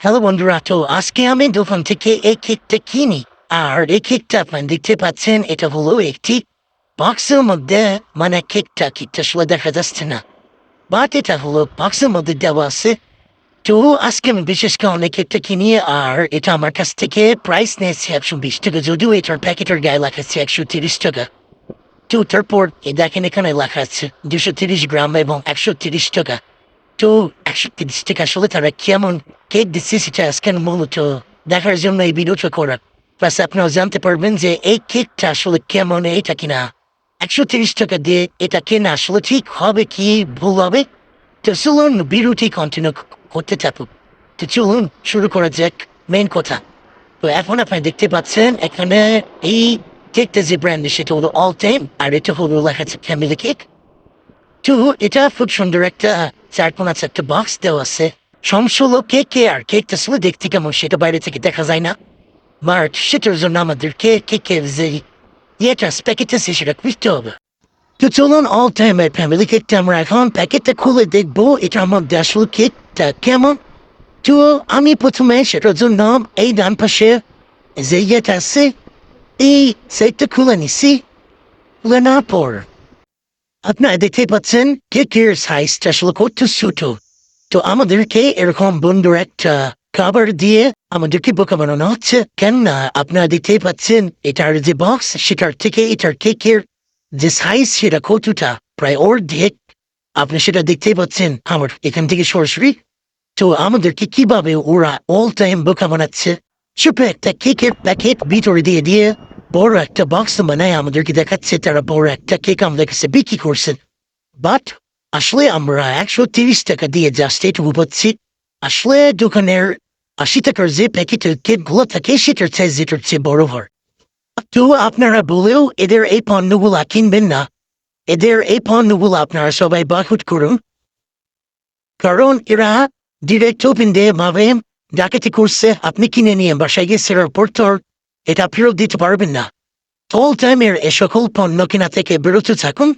Hello বন্ধুরা তো আজকে আমি দোকান থেকে এই কেকটা কিনি আর এই কেকটা আপনারা দেখতে পাচ্ছেন, এটা হলো একটি বক্সের মধ্যে মানে কেকটা কেকটা আসলে দেখা যাচ্ছে না। বাট এটা হলো বক্সের মধ্যে দেওয়া আছে। তো, আজকে আমি বিশেষ কারণে কেকটা কিনি, আর এটা আমার কাছ থেকে প্রাইস নিয়েছে একশো বিশ টাকা। যদিও এটার প্যাকেটের গায়ে লেখা আছে একশো তিরিশ টাকা। তো, তারপর এ দেখেন এখানে লেখা আছে দুশো তিরিশ গ্রাম এবং একশো তিরিশ টাকা। তো একশো তিরিশ টাকা, আসলে তারা কেমন কেক দিচ্ছে সেটা আজকে মূলত? দেখার জন্য এই ভিডিওটা করা। প্লাস আপনারা জানতে পারবেন যে এই কেকটা আসলে কেমন, এটা কিনা? একশো তিরিশ টাকা দিয়ে এটা কেনা আসলে ঠিক হবে কি, ভুল হবে? তো চলুন বিরতি কন্টিনিউ করতে থাকুক। তো চলুন শুরু করা যাক মেন কথা। তো এখন আপনারা দেখতে পাচ্ছেন, এখানে এই কেকটা যে ব্র্যান্ড সেটা হলো অল টাইম আর এটা হলো লেখা আছে ফ্যামিলি কেক তো এটা খুব সুন্দর একটা চার কোন আছে একটা বক্স দেওয়া আছে সমস্যা হলো কে কে আর কেকটা আসলে দেখতে কেমন সেটা বাইরে থেকে দেখা যায় না বাট সেটার জন্য আমাদেরকে কেকের যে ইয়েটা প্যাকেট আছে সেটা খুঁজতে হবে তো চলুন অল টাইমের ফ্যামিলি কেকটা আমরা এখন প্যাকেটটা খুলে দেখব এটার মধ্যে আসলে কেকটা কেমন তো আমি আপনারা দেখতে পাচ্ছেন কেকের সাইজটা আসলে কত ছোট। তো আমাদেরকে এরকম বন্ধুর একটা খাবার দিয়ে আমাদেরকে বোকা বানানো হচ্ছে। কেননা আপনারা দেখতেই পাচ্ছেন এটার যে বক্স সেটার থেকে এটার কেকের যে সাইজ সেটা কতটা প্রায় অর্ধেক আপনি সেটা দেখতেই পাচ্ছেন আমার এখান থেকে সরাসরি। তো আমাদেরকে কীভাবে ওরা অল টাইম বোকা বানাচ্ছে? ছোট একটা কেকের প্যাকেট ভিতরে দিয়ে দিয়ে বড় একটা বক্স বানায় আমাদেরকে দেখাচ্ছে, তারা বড় একটা কেক আমাদের কাছে বিক্রি করছেন। বাট আসলে আমরা একশো তিরিশ টাকা দিয়ে জাস্ট এটুকু পাচ্ছি। আসলে দোকানের আশি টাকার যে প্যাকেটের কেকগুলো থাকে, সেটার সাইজ যেটার চেয়ে বড় হয়। তো আপনারা বলেও এদের এই পণ্যগুলা কিনবেন না। এদের এই পণ্যগুলো আপনারা সবাই বাহুট করুন। কারণ এরা ডিরেক্ট ওপেন দিয়ে ভাবে ডাকাতি করছে। আপনি কিনে নিয়ে বাসায় গিয়ে সেটার পর তো আর এটা ফেরত দিতে পারবেন না। অল টাইমের এ সকল পণ্য কেনা থেকে বেরোতে থাকুন